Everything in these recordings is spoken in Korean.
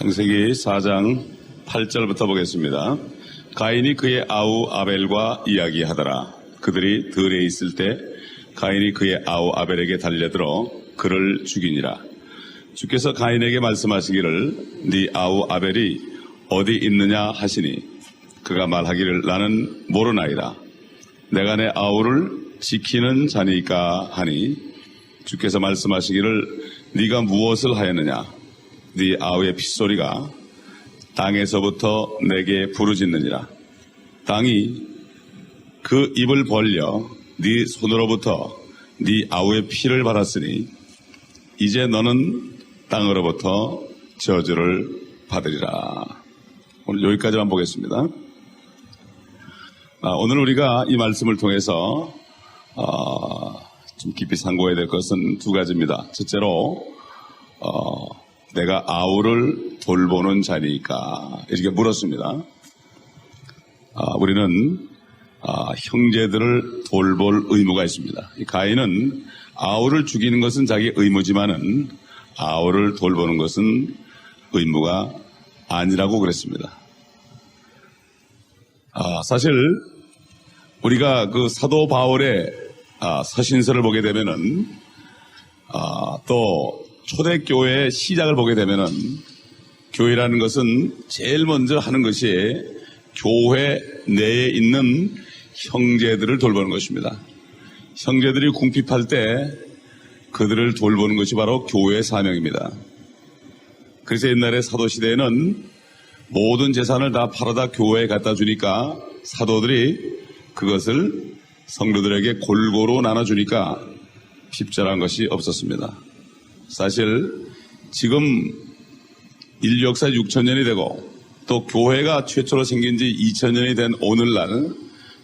창세기 4장 8절부터 보겠습니다. 가인이 그의 아우 아벨과 이야기하더라. 그들이 들에 있을 때 가인이 그의 아우 아벨에게 달려들어 그를 죽이니라. 주께서 가인에게 말씀하시기를 네 아우 아벨이 어디 있느냐 하시니 그가 말하기를 나는 모르나이다. 내가 내 아우를 지키는 자니까 하니 주께서 말씀하시기를 네가 무엇을 하였느냐 네 아우의 핏소리가 땅에서부터 내게 부르짖느니라 땅이 그 입을 벌려 네 손으로부터 네 아우의 피를 받았으니 이제 너는 땅으로부터 저주를 받으리라 오늘 여기까지만 보겠습니다. 아, 오늘 우리가 이 말씀을 통해서 어, 좀 깊이 상고해야 될 것은 두 가지입니다. 첫째로 어, 내가 아우를 돌보는 자니까 이렇게 물었습니다. 아, 우리는 아, 형제들을 돌볼 의무가 있습니다. 이 가인은 아우를 죽이는 것은 자기 의무지만은 아우를 돌보는 것은 의무가 아니라고 그랬습니다. 아, 사실 우리가 그 사도 바울의 아, 서신서를 보게 되면은 아, 또 초대교회의 시작을 보게 되면은 교회라는 것은 제일 먼저 하는 것이 교회 내에 있는 형제들을 돌보는 것입니다. 형제들이 궁핍할 때 그들을 돌보는 것이 바로 교회의 사명입니다. 그래서 옛날에 사도시대에는 모든 재산을 다 팔아다 교회에 갖다 주니까 사도들이 그것을 성도들에게 골고루 나눠주니까 핍절한 것이 없었습니다. 사실 지금 인류 역사 6천년이 되고 또 교회가 최초로 생긴 지 2천년이 된 오늘날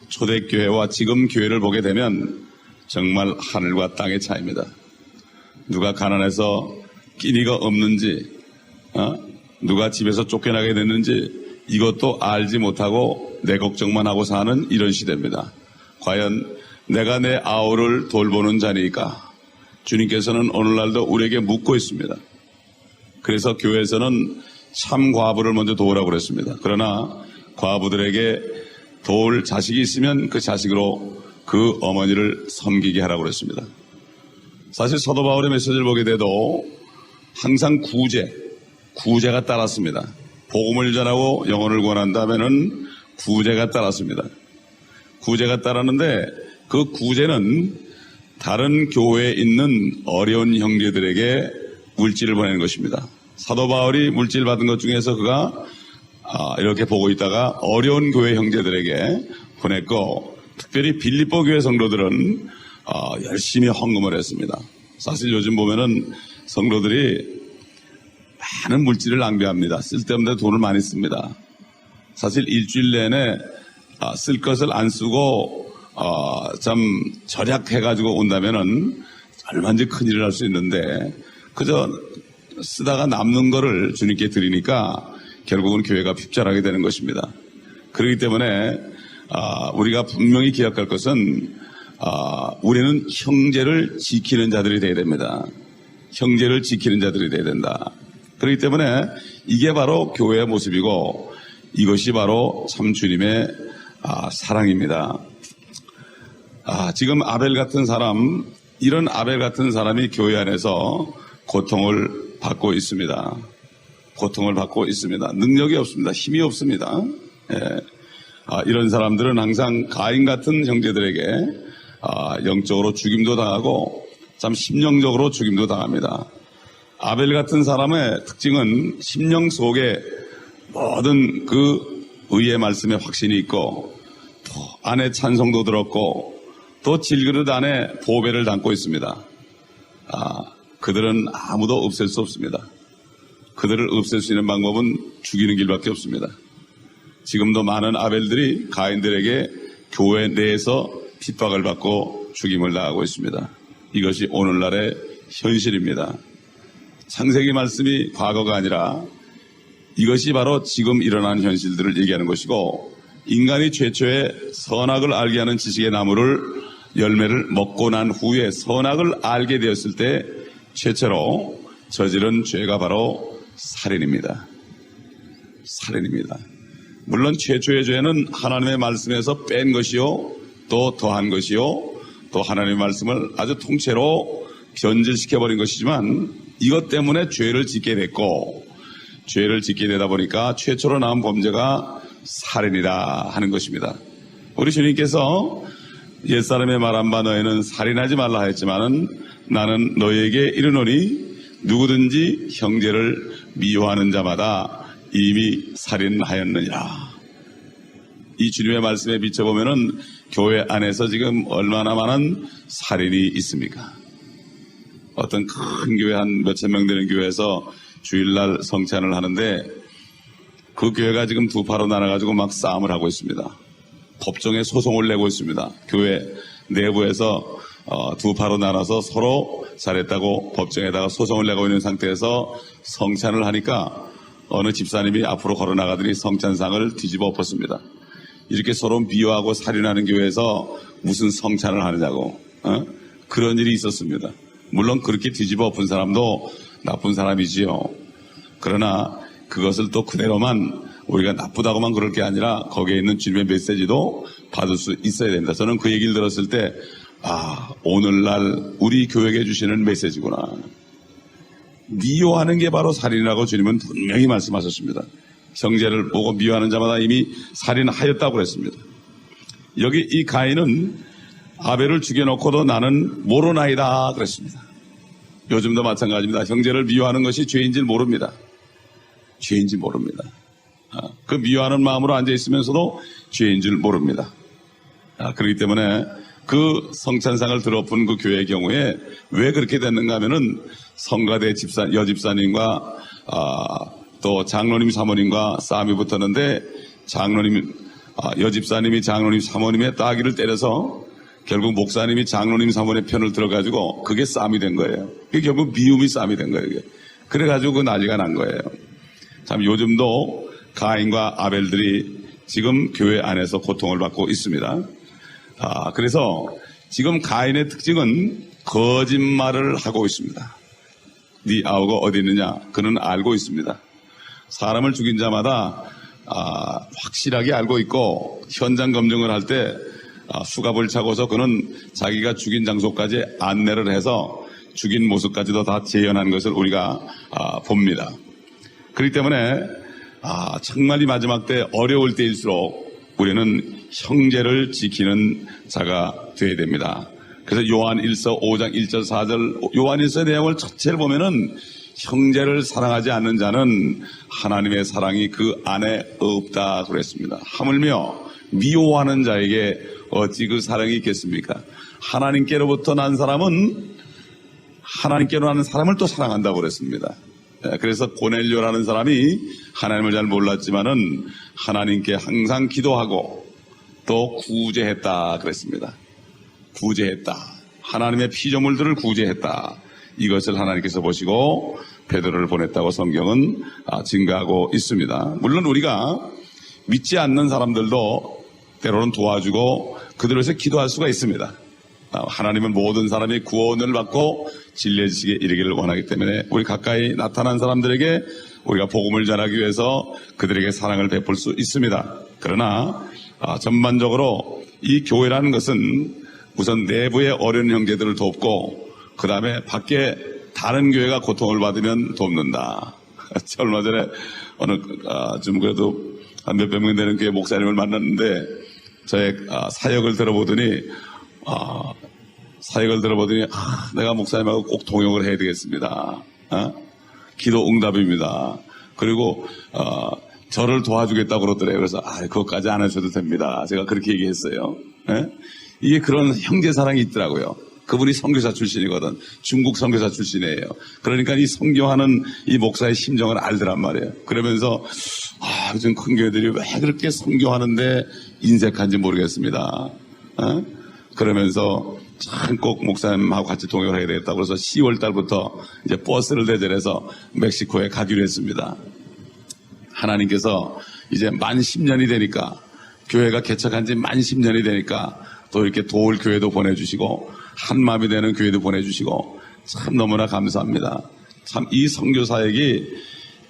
초대교회와 지금 교회를 보게 되면 정말 하늘과 땅의 차이입니다. 누가 가난해서 끼니가 없는지 어? 누가 집에서 쫓겨나게 됐는지 이것도 알지 못하고 내 걱정만 하고 사는 이런 시대입니다. 과연 내가 내 아우를 돌보는 자니까 주님께서는 오늘날도 우리에게 묻고 있습니다. 그래서 교회에서는 참 과부를 먼저 도우라고 그랬습니다. 그러나 과부들에게 도울 자식이 있으면 그 자식으로 그 어머니를 섬기게 하라고 그랬습니다. 사실 사도 바울의 메시지를 보게 돼도 항상 구제, 구제가 따랐습니다. 복음을 전하고 영혼을 구원한다면은 구제가 따랐습니다. 구제가 따랐는데 그 구제는 다른 교회에 있는 어려운 형제들에게 물질을 보내는 것입니다. 사도 바울이 물질 받은 것 중에서 그가 아, 이렇게 보고 있다가 어려운 교회 형제들에게 보냈고 특별히 빌립보 교회 성도들은 아, 열심히 헌금을 했습니다. 사실 요즘 보면은 성도들이 많은 물질을 낭비합니다. 쓸데없는 데 돈을 많이 씁니다. 사실 일주일 내내 아, 쓸 것을 안 쓰고 어, 참 절약해가지고 온다면은 얼마든지 큰일을 할 수 있는데 그저 쓰다가 남는 거를 주님께 드리니까 결국은 교회가 핍절하게 되는 것입니다. 그렇기 때문에 아, 우리가 분명히 기억할 것은 아, 우리는 형제를 지키는 자들이 되어야 됩니다. 형제를 지키는 자들이 되어야 된다. 그렇기 때문에 이게 바로 교회의 모습이고 이것이 바로 참 주님의 아, 사랑입니다. 아, 지금 아벨 같은 사람, 이런 아벨 같은 사람이 교회 안에서 고통을 받고 있습니다. 고통을 받고 있습니다. 능력이 없습니다. 힘이 없습니다. 예. 아, 이런 사람들은 항상 가인 같은 형제들에게 아, 영적으로 죽임도 당하고 참 심령적으로 죽임도 당합니다. 아벨 같은 사람의 특징은 심령 속에 모든 그 의의 말씀에 확신이 있고 또 안에 찬송도 들었고 또 질그릇 안에 보배를 담고 있습니다. 아, 그들은 아무도 없앨 수 없습니다. 그들을 없앨 수 있는 방법은 죽이는 길밖에 없습니다. 지금도 많은 아벨들이 가인들에게 교회 내에서 핍박을 받고 죽임을 당하고 있습니다. 이것이 오늘날의 현실입니다. 창세기 말씀이 과거가 아니라 이것이 바로 지금 일어난 현실들을 얘기하는 것이고 인간이 최초의 선악을 알게 하는 지식의 나무를 열매를 먹고 난 후에 선악을 알게 되었을 때 최초로 저지른 죄가 바로 살인입니다. 살인입니다. 물론 최초의 죄는 하나님의 말씀에서 뺀 것이요, 또 더한 것이요, 또 하나님의 말씀을 아주 통째로 변질시켜버린 것이지만 이것 때문에 죄를 짓게 됐고, 죄를 짓게 되다 보니까 최초로 나온 범죄가 살인이다 하는 것입니다. 우리 주님께서 옛사람의 말한바 너희는 살인하지 말라 했지만은 나는 너희에게 이르노니 누구든지 형제를 미워하는 자마다 이미 살인하였느니라. 이 주님의 말씀에 비춰보면은 교회 안에서 지금 얼마나 많은 살인이 있습니까? 어떤 큰 교회 한 몇천 명 되는 교회에서 주일날 성찬을 하는데 그 교회가 지금 두 파로 나눠가지고 막 싸움을 하고 있습니다. 법정에 소송을 내고 있습니다. 교회 내부에서 어, 두 파로 나눠서 서로 잘했다고 법정에다가 소송을 내고 있는 상태에서 성찬을 하니까 어느 집사님이 앞으로 걸어 나가더니 성찬상을 뒤집어 엎었습니다. 이렇게 서로 미워하고 살인하는 교회에서 무슨 성찬을 하느냐고 어? 그런 일이 있었습니다. 물론 그렇게 뒤집어 엎은 사람도 나쁜 사람이지요. 그러나 그것을 또 그대로만 우리가 나쁘다고만 그럴 게 아니라 거기에 있는 주님의 메시지도 받을 수 있어야 됩니다. 저는 그 얘기를 들었을 때, 아, 오늘날 우리 교회에 주시는 메시지구나. 미워하는 게 바로 살인이라고 주님은 분명히 말씀하셨습니다. 형제를 보고 미워하는 자마다 이미 살인하였다고 그랬습니다. 여기 이 가인은 아벨을 죽여놓고도 나는 모르나이다 그랬습니다. 요즘도 마찬가지입니다. 형제를 미워하는 것이 죄인지 모릅니다. 죄인지 모릅니다. 아, 그 미워하는 마음으로 앉아 있으면서도 죄인 줄 모릅니다. 아, 그렇기 때문에 그 성찬상을 들어본 그 교회의 경우에 왜 그렇게 됐는가 하면은 성가대 집사, 여집사님과 아, 또 장로님 사모님과 싸움이 붙었는데 장로님, 아, 여집사님이 장로님 사모님의 따귀를 때려서 결국 목사님이 장로님 사모님의 편을 들어가지고 그게 싸움이 된 거예요. 그게 결국 미움이 싸움이 된 거예요. 그래가지고 그 난리가 난 거예요. 참 요즘도 가인과 아벨들이 지금 교회 안에서 고통을 받고 있습니다. 아, 그래서 지금 가인의 특징은 거짓말을 하고 있습니다. 네 아우가 어디 있느냐? 그는 알고 있습니다. 사람을 죽인 자마다 아, 확실하게 알고 있고 현장 검증을 할때 아, 수갑을 차고서 그는 자기가 죽인 장소까지 안내를 해서 죽인 모습까지도 다 재현한 것을 우리가 아, 봅니다. 그렇기 때문에 아, 정말 이 마지막 때 어려울 때일수록 우리는 형제를 지키는 자가 되어야 됩니다. 그래서 요한 1서 5장 1절 4절 요한 1서의 내용을 전체를 보면은 형제를 사랑하지 않는 자는 하나님의 사랑이 그 안에 없다 그랬습니다. 하물며 미워하는 자에게 어찌 그 사랑이 있겠습니까? 하나님께로부터 난 사람은 하나님께로 나는 사람을 또 사랑한다고 그랬습니다. 예, 그래서 고넬료라는 사람이 하나님을 잘 몰랐지만은 하나님께 항상 기도하고 또 구제했다 그랬습니다. 구제했다. 하나님의 피조물들을 구제했다. 이것을 하나님께서 보시고 베드로를 보냈다고 성경은 아, 증가하고 있습니다. 물론 우리가 믿지 않는 사람들도 때로는 도와주고 그들을 위해서 기도할 수가 있습니다. 아, 하나님은 모든 사람이 구원을 받고 진리의 지식에 이르기를 원하기 때문에 우리 가까이 나타난 사람들에게 우리가 복음을 전하기 위해서 그들에게 사랑을 베풀 수 있습니다. 그러나 아, 전반적으로 이 교회라는 것은 우선 내부의 어려운 형제들을 돕고 그 다음에 밖에 다른 교회가 고통을 받으면 돕는다. 저 얼마 전에 어느 아, 좀 그래도 한 몇백 명 되는 교회 목사님을 만났는데 저의 아, 사역을 들어보더니 아, 사역을 들어보더니 아, 내가 목사님하고 꼭 동역을 해야 되겠습니다. 어? 기도 응답입니다. 그리고 어, 저를 도와주겠다고 그러더래요. 그래서 아, 그것까지 안 하셔도 됩니다. 제가 그렇게 얘기했어요. 예? 이게 그런 형제 사랑이 있더라고요. 그분이 선교사 출신이거든. 중국 선교사 출신이에요. 그러니까 이 선교하는 이 목사의 심정을 알더란 말이에요. 그러면서 아, 요즘 큰 교회들이 왜 그렇게 선교하는데 인색한지 모르겠습니다. 어? 그러면서 참 꼭 목사님하고 같이 동역을 해야 되겠다고 그래서 10월 달부터 이제 버스를 대절해서 멕시코에 가기로 했습니다. 하나님께서 이제 만 10년이 되니까 교회가 개척한 지 만 10년이 되니까 또 이렇게 도울 교회도 보내주시고 한마음이 되는 교회도 보내주시고 참 너무나 감사합니다. 참이 사역이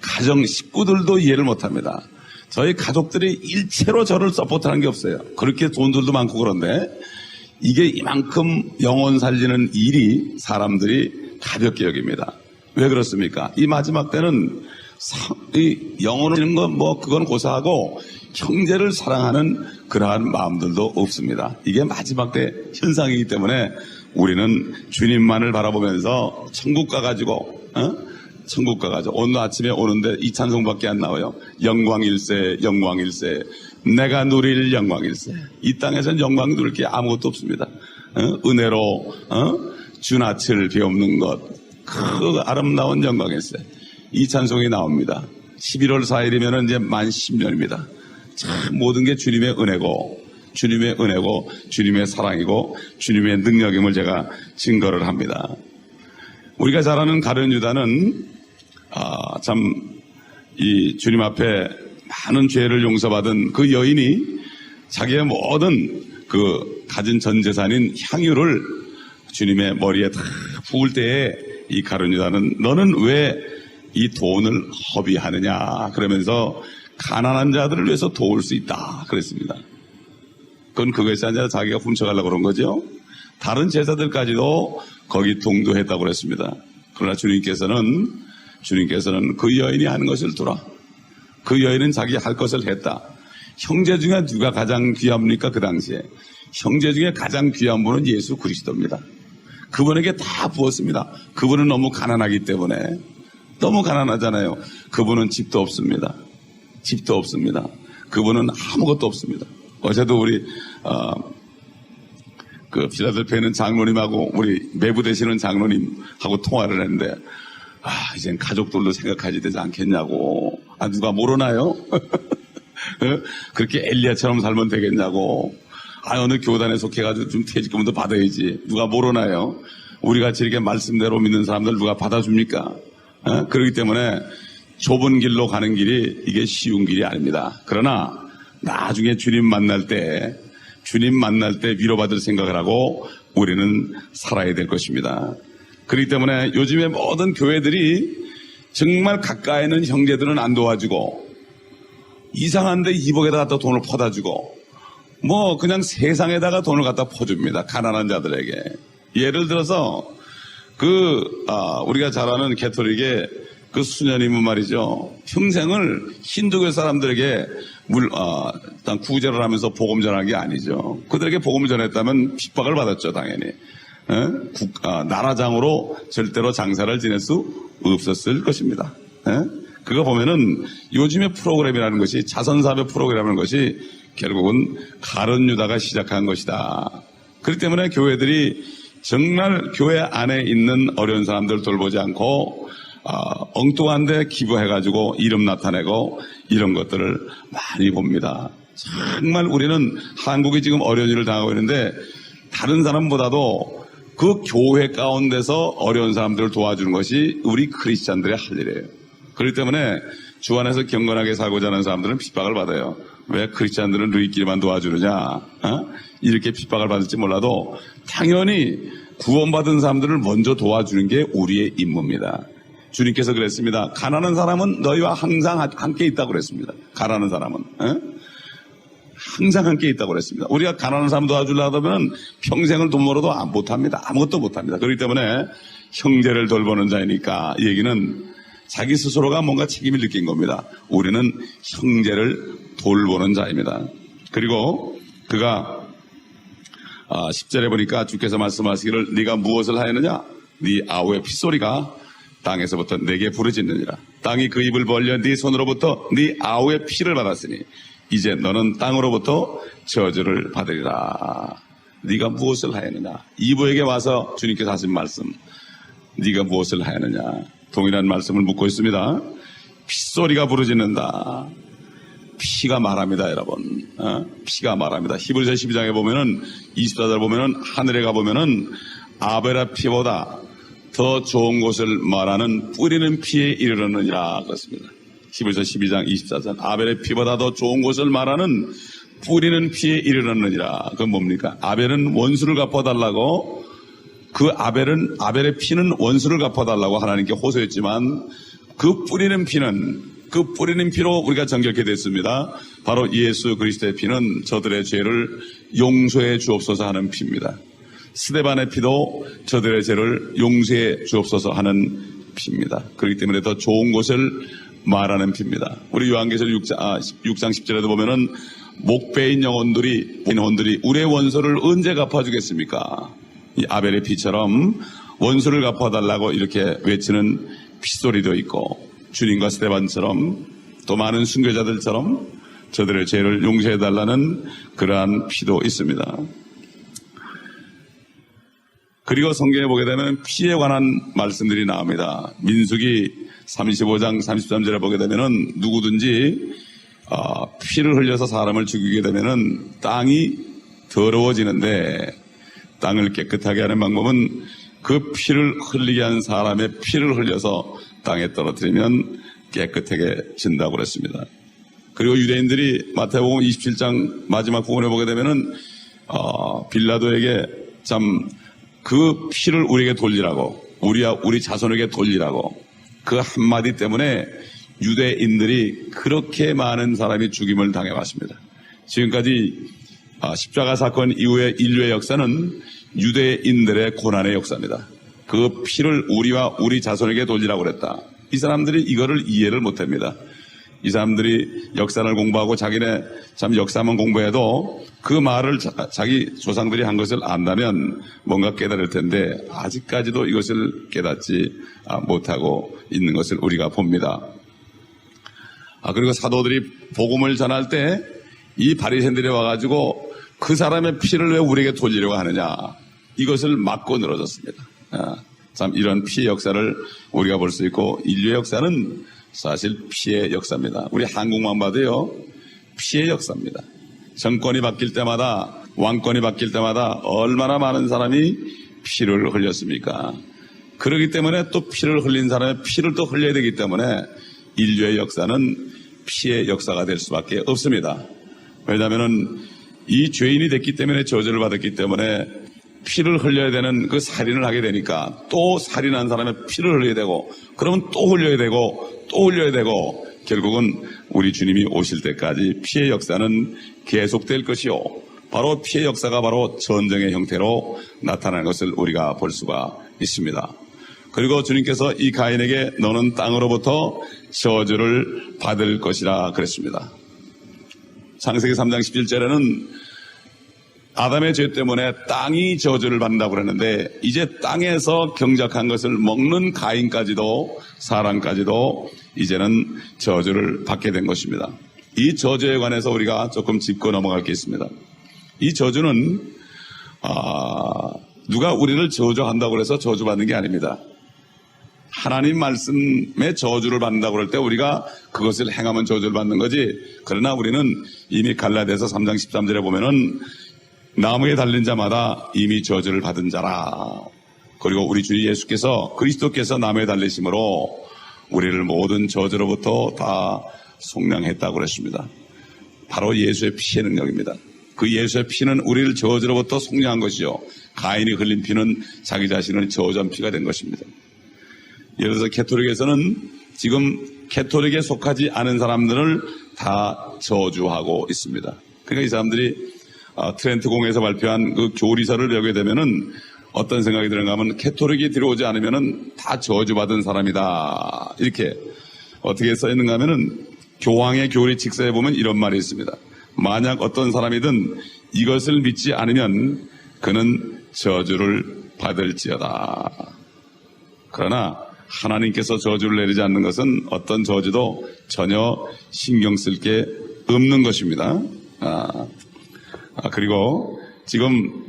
가정 식구들도 이해를 못합니다. 저희 가족들이 일체로 저를 서포트하는 게 없어요. 그렇게 돈들도 많고 그런데 이게 이만큼 영혼 살리는 일이 사람들이 가볍게 여깁니다. 왜 그렇습니까? 이 마지막 때는 사- 이 영혼을 잃는 건 뭐 그건 고사하고 형제를 사랑하는 그러한 마음들도 없습니다. 이게 마지막 때 현상이기 때문에 우리는 주님만을 바라보면서 천국 가가지고 어? 천국 가가지고 오늘 아침에 오는데 이 찬송밖에 안 나와요. 영광일세, 영광일세. 내가 누릴 영광일세. 이 땅에서는 영광 누릴 게 아무것도 없습니다. 어? 은혜로 어? 비 없는 것. 그 아름다운 영광일세. 이 찬송이 나옵니다. 11월 4일이면 이제 만 10년입니다. 참 모든 게 주님의 은혜고 주님의 은혜고 주님의 사랑이고 주님의 능력임을 제가 증거를 합니다. 우리가 잘 아는 가룟 유다는 아, 참, 이 주님 앞에 많은 죄를 용서받은 그 여인이 자기의 모든 그 가진 전 재산인 향유를 주님의 머리에 다 부을 때에 이 가룟 유다는 너는 왜 이 돈을 허비하느냐 그러면서 가난한 자들을 위해서 도울 수 있다 그랬습니다. 그건 그것이 아니라 자기가 훔쳐가려고 그런 거죠. 다른 제자들까지도 거기 동도했다고 그랬습니다. 그러나 주님께서는 주님께서는 그 여인이 하는 것을 두라. 그 여인은 자기 할 것을 했다. 형제 중에 누가 가장 귀합니까? 그 당시에. 형제 중에 가장 귀한 분은 예수 그리스도입니다. 그분에게 다 부었습니다. 그분은 너무 가난하기 때문에. 너무 가난하잖아요. 그분은 집도 없습니다. 집도 없습니다. 그분은 아무것도 없습니다. 어제도 우리 어, 그 필라델피아 있는 장로님하고 우리 매부 되시는 장로님하고 통화를 했는데 아 이젠 가족들도 생각하지 되지 않겠냐고 아 누가 모르나요? 어? 그렇게 엘리야처럼 살면 되겠냐고 아 어느 교단에 속해가지고 좀 퇴직금도 받아야지 누가 모르나요? 우리 같이 이렇게 말씀대로 믿는 사람들 누가 받아줍니까? 어? 그렇기 때문에 좁은 길로 가는 길이 이게 쉬운 길이 아닙니다. 그러나 나중에 주님 만날 때 주님 만날 때 위로받을 생각을 하고 우리는 살아야 될 것입니다. 그렇기 때문에 요즘에 모든 교회들이 정말 가까이 있는 형제들은 안 도와주고 이상한데 이복에다 갖다 돈을 퍼다 주고 뭐 그냥 세상에다가 돈을 갖다 퍼줍니다. 가난한 자들에게. 예를 들어서 그 아, 우리가 잘 아는 개토릭의 그 수녀님은 말이죠. 평생을 힌두교 사람들에게 물, 아, 일단 구제를 하면서 복음 전한 게 아니죠. 그들에게 복음을 전했다면 핍박을 받았죠, 당연히. 에? 국- 아, 나라장으로 절대로 장사를 지낼 수 없었을 것입니다. 에? 그거 보면은 요즘의 프로그램이라는 것이 자선사업의 프로그램이라는 것이 결국은 가론 유다가 시작한 것이다. 그렇기 때문에 교회들이 정말 교회 안에 있는 어려운 사람들 돌보지 않고 아, 엉뚱한데 기부해가지고 이름 나타내고 이런 것들을 많이 봅니다. 정말 우리는 한국이 지금 어려운 일을 당하고 있는데 다른 사람보다도 그 교회 가운데서 어려운 사람들을 도와주는 것이 우리 크리스찬들의 할 일이에요. 그렇기 때문에 주 안에서 경건하게 살고자 하는 사람들은 핍박을 받아요. 왜 크리스찬들은 누이끼리만 도와주느냐? 어? 이렇게 핍박을 받을지 몰라도 당연히 구원받은 사람들을 먼저 도와주는 게 우리의 임무입니다. 주님께서 그랬습니다. 가난한 사람은 너희와 항상 함께 있다고 그랬습니다. 가난한 사람은. 어? 항상 함께 있다고 그랬습니다. 우리가 가난한 사람 도와주려고 하면 평생을 돈 벌어도 안- 못합니다. 아무것도 못합니다. 그렇기 때문에 형제를 돌보는 자이니까 이 얘기는 자기 스스로가 뭔가 책임을 느낀 겁니다. 우리는 형제를 돌보는 자입니다. 그리고 그가 아, 10절에 보니까 주께서 말씀하시기를 네가 무엇을 하였느냐? 네 아우의 핏소리가 땅에서부터 내게 부르짖느니라. 땅이 그 입을 벌려 네 손으로부터 네 아우의 피를 받았으니 이제 너는 땅으로부터 저주를 받으리라. 네가 무엇을 하였느냐? 이브에게 와서 주님께서 하신 말씀. 네가 무엇을 하였느냐? 동일한 말씀을 묻고 있습니다. 핏소리가 부르짖는다. 피가 말합니다, 여러분. 어? 피가 말합니다. 히브리서 12장에 보면은 24절 보면은 하늘에 가 보면은 아벨의 피보다 더 좋은 것을 말하는 뿌리는 피에 이르렀느니라 그렇습니다. 히브리서 12장 24절 아벨의 피보다 더 좋은 것을 말하는 뿌리는 피에 이르렀느니라. 그건 뭡니까? 아벨은 원수를 갚아달라고 그 아벨은 아벨의 피는 원수를 갚아달라고 하나님께 호소했지만 그 뿌리는 피는 그 뿌리는 피로 우리가 정결케 됐습니다. 바로 예수 그리스도의 피는 저들의 죄를 용서해 주옵소서 하는 피입니다. 스데반의 피도 저들의 죄를 용서해 주옵소서 하는 피입니다. 그렇기 때문에 더 좋은 것을 말하는 피입니다. 우리 요한계시록 6장, 아, 6장 10절에도 보면은 목배인 영혼들이, 영혼들이 우리의 원소를 언제 갚아주겠습니까? 이 아벨의 피처럼 원수를 갚아달라고 이렇게 외치는 핏소리도 있고 주님과 스테반처럼 또 많은 순교자들처럼 저들의 죄를 용서해달라는 그러한 피도 있습니다. 그리고 성경에 보게 되면 피에 관한 말씀들이 나옵니다. 민숙이 35장 33절에 보게 되면은 누구든지 어, 피를 흘려서 사람을 죽이게 되면은 땅이 더러워지는데 땅을 깨끗하게 하는 방법은 그 피를 흘리게 한 사람의 피를 흘려서 땅에 떨어뜨리면 깨끗하게 진다고 그랬습니다. 그리고 유대인들이 마태복음 27장 마지막 부분에 보게 되면은 어, 빌라도에게 참 그 피를 우리에게 돌리라고 우리야 우리 자손에게 돌리라고 그 한마디 때문에 유대인들이 그렇게 많은 사람이 죽임을 당해왔습니다. 지금까지 아, 십자가 사건 이후의 인류의 역사는 유대인들의 고난의 역사입니다. 그 피를 우리와 우리 자손에게 돌리라고 그랬다. 이 사람들이 이거를 이해를 못합니다. 이 사람들이 역사를 공부하고 자기네 참 역사만 공부해도 그 말을 자, 기 조상들이 한 것을 안다면 뭔가 깨달을 텐데 아직까지도 이것을 깨닫지 아, 못하고 있는 것을 우리가 봅니다. 아, 그리고 사도들이 복음을 전할 때 이 바리새인들이 와가지고 그 사람의 피를 왜 우리에게 돌리려고 하느냐 이것을 막고 늘어졌습니다. 아, 참 이런 피의 역사를 우리가 볼 수 있고 인류의 역사는 사실 피의 역사입니다. 우리 한국만 봐도요 피의 역사입니다. 정권이 바뀔 때마다 왕권이 바뀔 때마다 얼마나 많은 사람이 피를 흘렸습니까? 그러기 때문에 또 피를 흘린 사람의 피를 또 흘려야 되기 때문에 인류의 역사는 피의 역사가 될 수밖에 없습니다. 왜냐하면 이 죄인이 됐기 때문에 저주를 받았기 때문에 피를 흘려야 되는 그 살인을 하게 되니까 또 살인한 사람의 피를 흘려야 되고 그러면 또 흘려야 되고 또 흘려야 되고 결국은 우리 주님이 오실 때까지 피의 역사는 계속될 것이요. 바로 피의 역사가 바로 전쟁의 형태로 나타나는 것을 우리가 볼 수가 있습니다. 그리고 주님께서 이 가인에게 너는 땅으로부터 저주를 받을 것이라 그랬습니다. 창세기 3장 11절에는 아담의 죄 때문에 땅이 저주를 받는다고 그러는데 이제 땅에서 경작한 것을 먹는 가인까지도 사람까지도 이제는 저주를 받게 된 것입니다. 이 저주에 관해서 우리가 조금 짚고 넘어갈 게 있습니다. 이 저주는 아, 누가 우리를 저주한다고 해서 저주받는 게 아닙니다. 하나님 말씀에 저주를 받는다고 그럴 때 우리가 그것을 행하면 저주를 받는 거지. 그러나 우리는 이미 갈라디아서 3장 13절에 보면은 나무에 달린 자마다 이미 저주를 받은 자라. 그리고 우리 주 예수께서 그리스도께서 나무에 달리심으로 우리를 모든 저주로부터 다 속량했다고 그랬습니다. 바로 예수의 피의 능력입니다. 그 예수의 피는 우리를 저주로부터 속량한 것이요. 가인이 흘린 피는 자기 자신을 저주한 피가 된 것입니다. 예를 들어서 캐토릭에서는 지금 캐토릭에 속하지 않은 사람들을 다 저주하고 있습니다. 그러니까 이 사람들이 아, 트렌트 공에서 발표한 그 교리서를 보게 되면은 어떤 생각이 드는가 하면 캐토릭이 들어오지 않으면은 다 저주받은 사람이다. 이렇게 어떻게 써 있는가 하면은 교황의 교리 직서에 보면 이런 말이 있습니다. 만약 어떤 사람이든 이것을 믿지 않으면 그는 저주를 받을지어다. 그러나 하나님께서 저주를 내리지 않는 것은 어떤 저주도 전혀 신경 쓸 게 없는 것입니다. 아, 아, 그리고 지금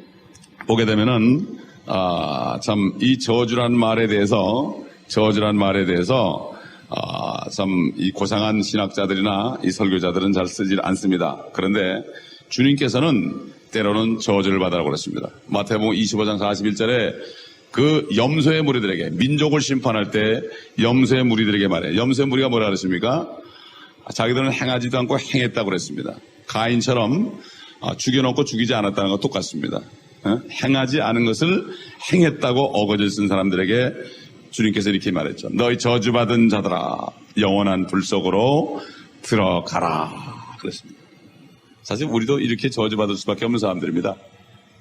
보게 되면은 아, 참 이 저주란 말에 대해서 저주란 말에 대해서 아, 참 이 고상한 신학자들이나 이 설교자들은 잘 쓰질 않습니다. 그런데 주님께서는 때로는 저주를 받으라고 그랬습니다. 마태복음 25장 41절에 그 염소의 무리들에게 민족을 심판할 때 염소의 무리들에게 말해. 염소의 무리가 뭐라 그랬습니까? 자기들은 행하지도 않고 행했다고 그랬습니다. 가인처럼 아, 죽여놓고 죽이지 않았다는 것 똑같습니다. 어? 행하지 않은 것을 행했다고 어거질 쓴 사람들에게 주님께서 이렇게 말했죠. 너희 저주받은 자들아 영원한 불 속으로 들어가라. 그랬습니다. 사실 우리도 이렇게 저주받을 수밖에 없는 사람들입니다.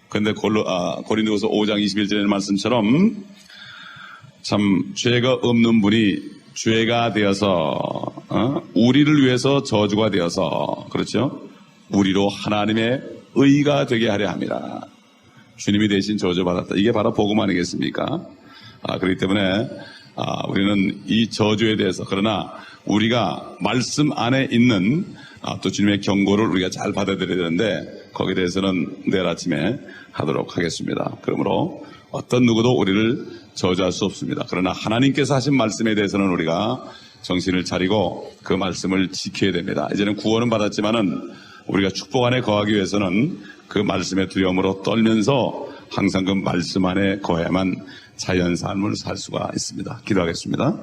그런데 아, 고린도서 5장 21절의 말씀처럼 참 죄가 없는 분이 죄가 되어서 어? 우리를 위해서 저주가 되어서 그렇죠? 우리로 하나님의 의가 되게 하려 합니다. 주님이 대신 저주받았다. 이게 바로 복음 아니겠습니까? 아, 그렇기 때문에 아, 우리는 이 저주에 대해서 그러나 우리가 말씀 안에 있는 아, 또 주님의 경고를 우리가 잘 받아들여야 되는데 거기에 대해서는 내일 아침에 하도록 하겠습니다. 그러므로 어떤 누구도 우리를 저주할 수 없습니다. 그러나 하나님께서 하신 말씀에 대해서는 우리가 정신을 차리고 그 말씀을 지켜야 됩니다. 이제는 구원은 받았지만은 우리가 축복 안에 거하기 위해서는 그 말씀의 두려움으로 떨면서 항상 그 말씀 안에 거해야만 자연 삶을 살 수가 있습니다. 기도하겠습니다.